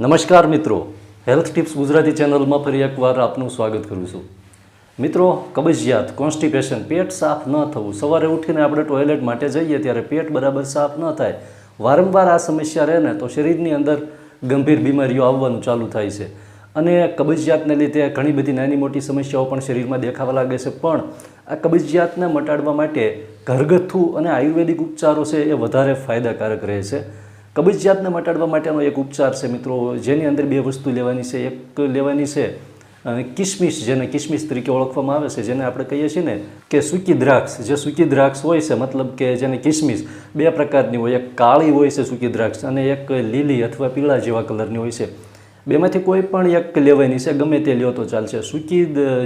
નમસ્કાર મિત્રો. Health tips Gujarati ચેનલમાં ફરી એકવાર આપનું સ્વાગત કરું છું. મિત્રો, કબજિયાત કોન્સ્ટિપેશન પેટ સાફ ન થવું. સવારે ઉઠીને આપણે ટોયલેટ માટે જઈએ ત્યારે પેટ બરાબર સાફ ન થાય. વારંવાર આ સમસ્યા રહે ને તો શરીરની અંદર ગંભીર બીમારીઓ આવવાનું ચાલુ થાય છે. અને કબજિયાતને લીધે ઘણી બધી નાની મોટી સમસ્યાઓ પણ શરીરમાં દેખાવા લાગે છે. પણ આ કબજિયાતને મટાડવા માટે ઘરગથ્થુ અને આયુર્વેદિક ઉપચારો છે એ વધારે ફાયદાકારક રહે છે. કબજિયાતને મટાડવા માટેનો એક ઉપચાર છે મિત્રો. જેની અંદર બે વસ્તુ લેવાની છે. એક લેવાની છે કિસમિસ, જેને કિસમિસ તરીકે ઓળખવામાં આવે છે, જેને આપણે કહીએ છીએ ને કે સૂકી દ્રાક્ષ. જે સૂકી દ્રાક્ષ હોય છે, મતલબ કે જેને કિસમિસ, બે પ્રકારની હોય. એક કાળી હોય છે સૂકી દ્રાક્ષ, અને એક લીલી અથવા પીળા જેવા કલરની હોય છે. બેમાંથી કોઈ પણ એક લેવાની છે, ગમે તે લ્યો તો ચાલશે. સૂકી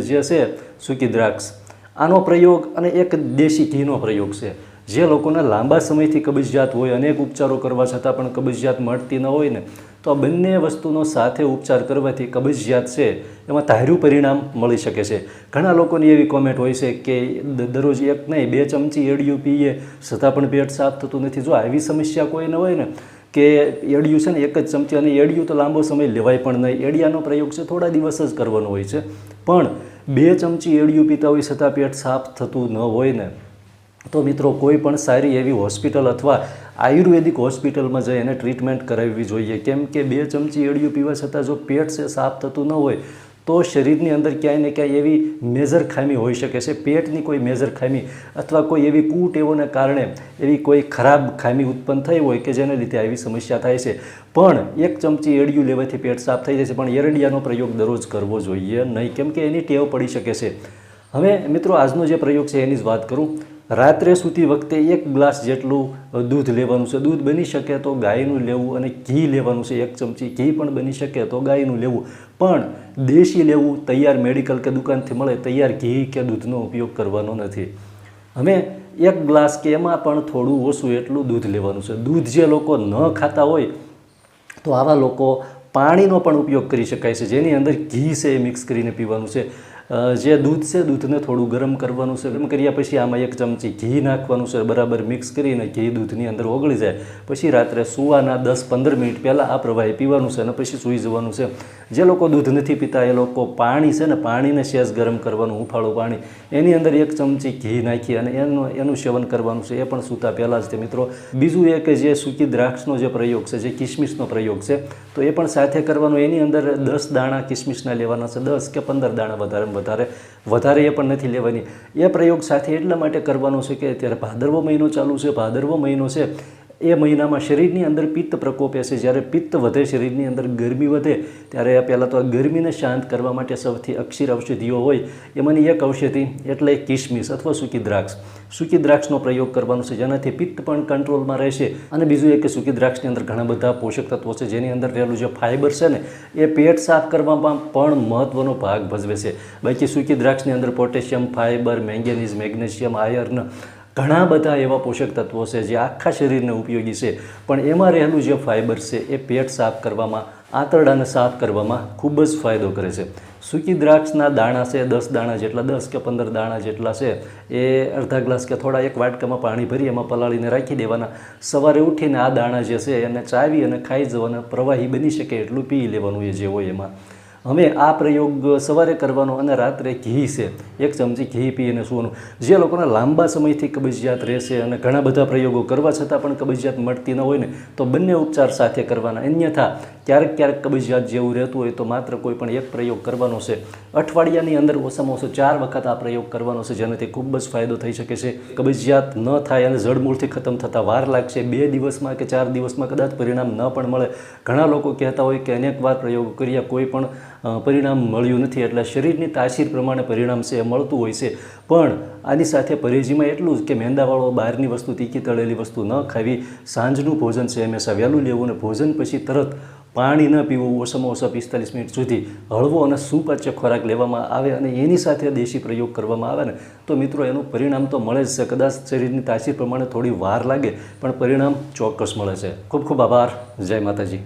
જે છે, સૂકી દ્રાક્ષ. આનો પ્રયોગ, અને એક દેશી ઘીનો પ્રયોગ છે. જે લોકોને લાંબા સમયથી કબજિયાત હોય, અનેક ઉપચારો કરવા છતાં પણ કબજિયાત મળતી ન હોય ને, તો આ બંને વસ્તુનો સાથે ઉપચાર કરવાથી કબજિયાત છે, એમાં ધાર્યું પરિણામ મળી શકે છે. ઘણા લોકોની એવી કોમેન્ટ હોય છે કે દરરોજ એક નહીં, બે ચમચી એડિયું પીએ, છતાં પણ પેટ સાફ થતું નથી. જો આવી સમસ્યા કોઈને હોય ને, કે એડિયું છે ને, એક જ ચમચી અને એડિયું તો લાંબો સમય લેવાય પણ નહીં. એડિયાનો પ્રયોગ છે થોડા દિવસ જ કરવાનો હોય છે. પણ બે ચમચી એડિયું પીતા હોય છતાં પેટ સાફ થતું ન હોય ને તો મિત્રો કોઈ પણ સારી એવી હોસ્પિટલ અથવા આયુર્વેદિક હોસ્પિટલમાં જઈ એને ટ્રીટમેન્ટ કરાવવી જોઈએ. કેમ કે બે ચમચી એડિયું પીવા છતાં જો પેટ છે, સાફ થતું ન હોય, તો શરીરની અંદર ક્યાંય ને ક્યાંય એવી મેજર ખામી હોઈ શકે છે. પેટની કોઈ મેજર ખામી અથવા કોઈ એવી કુટેવોને કારણે એવી કોઈ ખરાબ ખામી ઉત્પન્ન થઈ હોય કે જેને લીધે આવી સમસ્યા થાય છે. પણ એક ચમચી એડિયું લેવાથી પેટ સાફ થઈ જાય છે, પણ એરડિયાનો પ્રયોગ દરરોજ કરવો જોઈએ નહીં. કેમ કે એની ટેવ પડી શકે છે. હવે મિત્રો આજનો જે પ્રયોગ છે, એની જ વાત કરું. રાત્રે સૂતી વખતે એક ગ્લાસ જેટલું દૂધ લેવાનું છે. દૂધ બની શકે તો ગાયનું લેવું અને ઘી લેવાનું છે. એક ચમચી ઘી પણ બની શકે તો ગાયનું લેવું. પણ દેશી લેવું તૈયાર મેડિકલ કે દુકાનથી મળે તૈયાર ઘી કે દૂધનો ઉપયોગ કરવાનો નથી. અમે એક ગ્લાસ કે એમાં પણ થોડું ઓછું એટલું દૂધ લેવાનું છે. દૂધ જે લોકો ન ખાતા હોય તો આવા લોકો પાણીનો પણ ઉપયોગ કરી શકાય છે. જેની અંદર ઘી છે એ મિક્સ કરીને પીવાનું છે. જે દૂધ છે, દૂધને થોડું ગરમ કરવાનું છે, ગરમ કર્યા પછી આમાં એક ચમચી ઘી નાખવાનું છે, બરાબર મિક્સ કરીને ઘી દૂધની અંદર ઓગળી જાય. પછી રાત્રે સૂવાના દસ પંદર મિનિટ પહેલાં આ પ્રવાહી પીવાનું છે અને પછી સૂઈ જવાનું છે. જે લોકો દૂધ નથી પીતા, એ લોકો પાણી છે ને, પાણીને શેષ ગરમ કરવાનું, હુંફાળું પાણી, એની અંદર એક ચમચી ઘી નાખી અને એનું એનું સેવન કરવાનું છે. એ પણ સૂતા પહેલાં જ તે મિત્રો. બીજું એ કે જે સૂકી દ્રાક્ષનો જે પ્રયોગ છે, જે કિસમિસનો પ્રયોગ છે, તો એ પણ સાથે કરવાનો. એની અંદર દસ દાણા કિસમિસના લેવાના છે, દસ કે પંદર દાણા વધારે વધારે વધારે એ પણ નથી લેવાની. એ પ્રયોગ સાથે એટલા માટે કરવાનો છે કે અત્યારે ભાદરવો મહિનો ચાલુ છે, ભાદરવો મહિનો છે એ મહિનામાં શરીરની અંદર પિત્ત પ્રકોપે છે જ્યારે પિત્ત વધે, શરીરની અંદર ગરમી વધે, ત્યારે પહેલાં તો આ ગરમીને શાંત કરવા માટે સૌથી અક્ષીર ઔષધિઓ હોય. એમાંની એક ઔષધિ એટલે કિસમિસ અથવા સૂકી દ્રાક્ષ. સૂકી દ્રાક્ષનો પ્રયોગ કરવાનો છે, જેનાથી પિત્ત પણ કંટ્રોલમાં રહેશે. અને બીજું એ કે સૂકી દ્રાક્ષની અંદર ઘણા બધા પોષક તત્વો છે, જેની અંદર રહેલું જે ફાઇબર છે ને, એ પેટ સાફ કરવામાં પણ મહત્ત્વનો ભાગ ભજવે છે. બાકી સૂકી દ્રાક્ષની અંદર potassium, fibre, manganese, magnesium, iron ઘણા બધા એવા પોષક તત્વો છે જે આખા શરીરને ઉપયોગી છે. પણ એમાં રહેલું જે ફાઇબર છે, એ પેટ સાફ કરવામાં, આંતરડાને સાફ કરવામાં ખૂબ જ ફાયદો કરે છે. સૂકી દ્રાક્ષના દાણા છે, દસ દાણા જેટલા, દસ કે પંદર દાણા જેટલા છે, એ અડધા ગ્લાસ કે થોડા એક વાટકામાં પાણી ભરી એમાં પલાળીને રાખી દેવાના. સવારે ઉઠીને આ દાણા જે છે, એને ચાવી અને ખાઈ જવાના પ્રવાહી બની શકે એટલું પી લેવાનું એ જે હોય એમાં. હવે આ પ્રયોગ સવારે કરવાનો અને રાત્રે ઘી છે. એક ચમચી ઘી પીને સૂવાનું. જે લોકોને લાંબા સમયથી કબજિયાત રહેશે અને ઘણા બધા પ્રયોગો કરવા છતાં પણ કબજિયાત મળતી ન હોય ને, તો બંને ઉપચાર સાથે કરવાના. અન્યથા ક્યારેક ક્યારેક કબજિયાત જેવું રહેતું હોય તો માત્ર કોઈ પણ એક પ્રયોગ કરવાનો છે. અઠવાડિયાની અંદર ઓછામાં ઓછો ચાર વખત આ પ્રયોગ કરવાનો છે, જેનાથી ખૂબ જ ફાયદો થઈ શકે છે. કબજિયાત ન થાય અને જડમૂળથી ખતમ થતાં વાર લાગશે. બે દિવસમાં કે ચાર દિવસમાં કદાચ પરિણામ ન પણ મળે. ઘણા લોકો કહેતા હોય કે અનેક વાર પ્રયોગો કર્યા, કોઈ પણ પરિણામ મળ્યું નથી. એટલે શરીરની તાસીર પ્રમાણે પરિણામ છે એ મળતું હોય છે. પણ આની સાથે પરેજીમાં એટલું જ કે મેંદાવાળો બહારની વસ્તુ, તીખી તળેલી વસ્તુ ન ખાવી, સાંજનું ભોજન છે. હંમેશા વહેલું લેવું અને ભોજન પછી તરત પાણી ન પીવું, ઓછામાં ઓછા પિસ્તાલીસ મિનિટ સુધી હળવો અને સુપાચ્ય ખોરાક લેવામાં આવે અને એની સાથે દેશી પ્રયોગ કરવામાં આવે ને, તો મિત્રો એનું પરિણામ તો મળે જ છે. કદાચ શરીરની તાસીર પ્રમાણે થોડી વાર લાગે, પણ પરિણામ ચોક્કસ મળે છે. ખૂબ ખૂબ આભાર. જય માતાજી.